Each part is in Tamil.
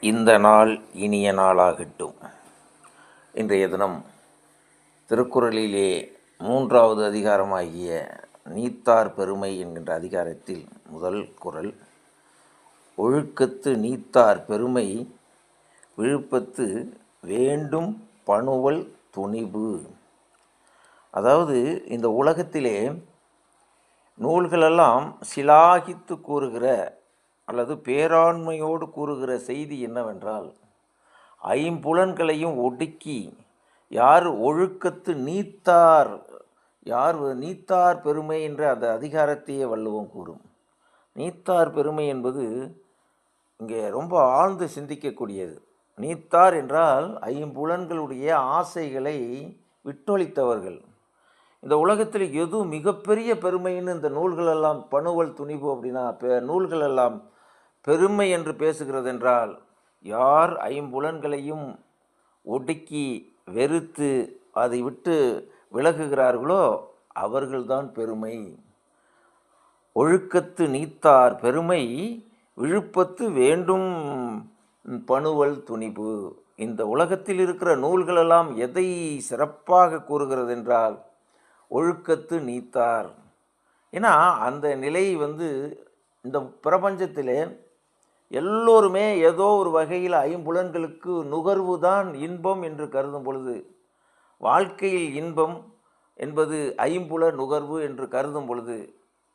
இந்த நாள் இனிய நாளாகட்டும். இன்றைய தினம் திருக்குறளிலே மூன்றாவது அதிகாரமாகிய நீத்தார் பெருமை என்கின்ற அதிகாரத்தில் முதல் குறள் ஒழுக்கத்து நீத்தார் பெருமை விழுப்பத்து வேண்டும் பணுவல் துணிவு. அதாவது இந்த உலகத்திலே நூல்களெல்லாம் சிலாகித்து கூறுகிற அல்லது பேராண்மையோடு கூறுகிற செய்தி என்னவென்றால் ஐம்புலன்களையும் ஒடுக்கி யார் ஒழுக்கத்து நீத்தார் யார் நீத்தார் பெருமை என்ற அந்த அதிகாரத்தையே வள்ளுவம் கூறும். நீத்தார் பெருமை என்பது இங்கே ரொம்ப ஆழ்ந்து சிந்திக்கக்கூடியது. நீத்தார் என்றால் ஐம்புலன்களுடைய ஆசைகளை விட்டொழித்தவர்கள். இந்த உலகத்தில் எது மிகப்பெரிய பெருமைன்னு இந்த நூல்களெல்லாம் பணுவல் துணிவு அப்படின்னா பெ நூல்களெல்லாம் பெருமை என்று பேசுகிறதென்றால் யார் ஐம்புலன்களையும் ஒடுக்கி வெறுத்து அதை விட்டு விலகுகிறார்களோ அவர்கள்தான் பெருமை. ஒழுக்கத்து நீத்தார் பெருமை விழுப்பத்து வேண்டும் பணுவல் துணிவு இந்த உலகத்தில் இருக்கிற நூல்களெல்லாம் எதை சிறப்பாக கூறுகிறது என்றால் ஒழுக்கத்து நீத்தார். ஏன்னா அந்த நிலை வந்து இந்த பிரபஞ்சத்திலே எல்லோருமே ஏதோ ஒரு வகையில் ஐம்புலன்களுக்கு நுகர்வு தான் இன்பம் என்று கருதும் பொழுது வாழ்க்கையில் இன்பம் என்பது ஐம்புல நுகர்வு என்று கருதும் பொழுது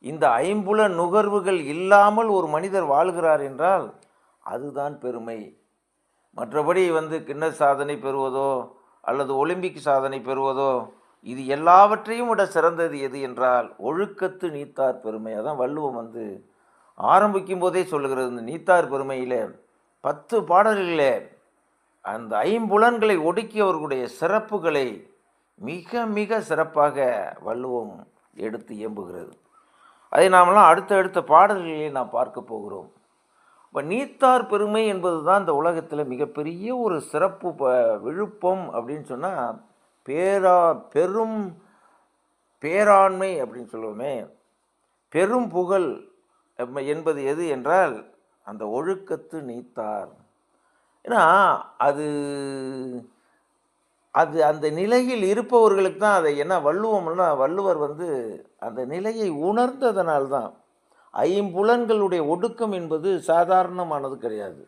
இந்த ஐம்புல நுகர்வுகள் இல்லாமல் ஒரு மனிதர் வாழ்கிறார் என்றால் அதுதான் பெருமை. மற்றபடி வந்து கிண்ண சாதனை பெறுவதோ அல்லது ஒலிம்பிக் சாதனை பெறுவதோ இது எல்லாவற்றையும் விட சிறந்தது எது என்றால் ஒழுக்கத்து நீத்தார் பெருமை. அதான் வள்ளுவம் வந்து ஆரம்பிக்கும் போதே சொல்லுகிறது இந்த நீத்தார் பெருமையில் பத்து பாடல்களில் அந்த ஐம்புலன்களை ஒடுக்கியவர்களுடைய சிறப்புகளை மிக மிக சிறப்பாக வள்ளுவம் எடுத்து இயம்புகிறது. அதை நாமெல்லாம் அடுத்த அடுத்த பாடல்களிலே நாம் பார்க்க போகிறோம். இப்போ நீத்தார் பெருமை என்பது தான் இந்த உலகத்தில் மிகப்பெரிய ஒரு சிறப்பு ப விழுப்பம் அப்படின்னு சொன்னால் பேரா பெரும் பேராண்மை அப்படின்னு சொல்லுவோமே. பெரும் புகழ் என்பது எது என்றால் அந்த ஒழுக்கத்து நீத்தார். ஏன்னா அது அது அந்த நிலையில் இருப்பவர்களுக்கு தான் அதை என்ன வள்ளுவம்னா வள்ளுவர் வந்து அந்த நிலையை உணர்ந்ததனால்தான். ஐம்புலன்களுடைய ஒடுக்கம் என்பது சாதாரணமானது கிடையாது.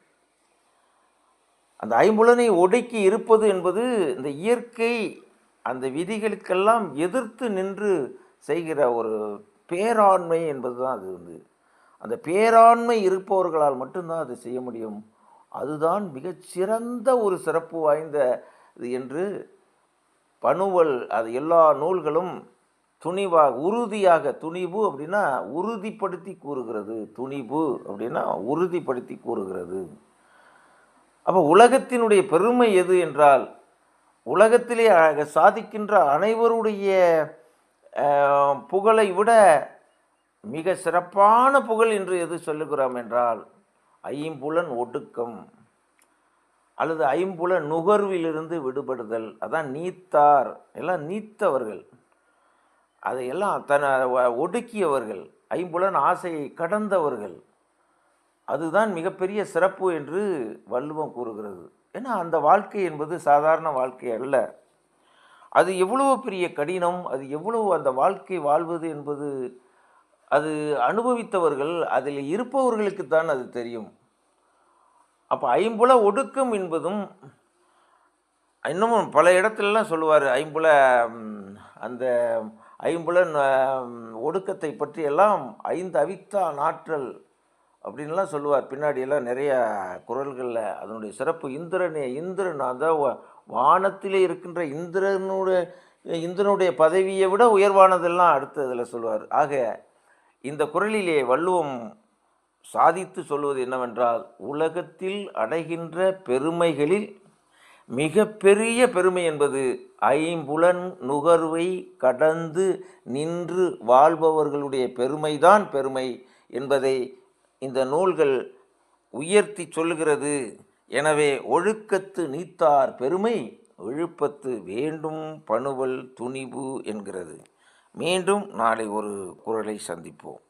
அந்த ஐம்புலனை ஒடுக்கி இருப்பது என்பது இந்த இயற்கை அந்த விதிகளுக்கெல்லாம் எதிர்த்து நின்று செய்கிற ஒரு பேராண்மை என்பது தான் அது வந்து. அந்த பேராண்மை இருப்பவர்களால் மட்டும்தான் அதை செய்ய முடியும். அதுதான் மிகச்சிறந்த ஒரு சிறப்பு வாய்ந்த இது என்று பணுவல் அது எல்லா நூல்களும் துணிவாக உறுதியாக துணிவு அப்படின்னா உறுதிப்படுத்தி கூறுகிறது. துணிவு அப்படின்னா உறுதிப்படுத்தி கூறுகிறது. அப்போ உலகத்தினுடைய பெருமை எது என்றால் உலகத்திலே சாதிக்கின்ற அனைவருடைய புகழை விட மிக சிறப்பான புகழ் என்று எது சொல்லுகிறோம் என்றால் ஐம்புலன் ஒடுக்கம். அல்லது ஐம்புல நுகர்விலிருந்து விடுபடுதல். அதான் நீத்தார். எல்லாம் நீத்தவர்கள். அதையெல்லாம் தன ஒடுக்கியவர்கள். ஐம்புலன் ஆசையை கடந்தவர்கள். அதுதான் மிகப்பெரிய சிறப்பு என்று வள்ளுவம் கூறுகிறது. ஏன்னா அந்த வாழ்க்கை என்பது சாதாரண வாழ்க்கை அல்ல. அது எவ்வளவு பெரிய கடினம் அது எவ்வளவு அந்த வாழ்க்கை வாழ்வது என்பது அது அனுபவித்தவர்கள் அதில் இருப்பவர்களுக்கு தான் அது தெரியும். அப்போ ஐம்புல ஒடுக்கம் என்பதும் இன்னமும் பல இடத்துலலாம் சொல்லுவார் ஐம்புல அந்த ஐம்புல ஒடுக்கத்தை பற்றியெல்லாம் ஐந்து அவித்தா நாற்றல் அப்படின்லாம் சொல்லுவார். பின்னாடியெல்லாம் நிறைய குரல்களில் அதனுடைய சிறப்பு இந்திரனே இந்திரன் அந்த வானத்திலே இருக்கின்ற இந்திரனுடைய இந்திரனுடைய பதவியை விட உயர்வானதெல்லாம் அடுத்து அதில் சொல்லுவார். ஆக இந்த குரலிலே வள்ளுவம் சாதித்து சொல்வது என்னவென்றால் உலகத்தில் அடைகின்ற பெருமைகளில் மிக பெரிய பெருமை என்பது ஐம்புலன் நுகர்வை கடந்து நின்று வாழ்பவர்களுடைய பெருமைதான் பெருமை என்பதை இந்த நூல்கள் உயர்த்தி சொல்லுகிறது. எனவே ஒழுக்கத்து நீத்தார் பெருமை ஒழுப்பத்து வேண்டும் பணுவல் துணிவு என்கிறது. மீண்டும் நாளை ஒரு குரலை சந்திப்போம்.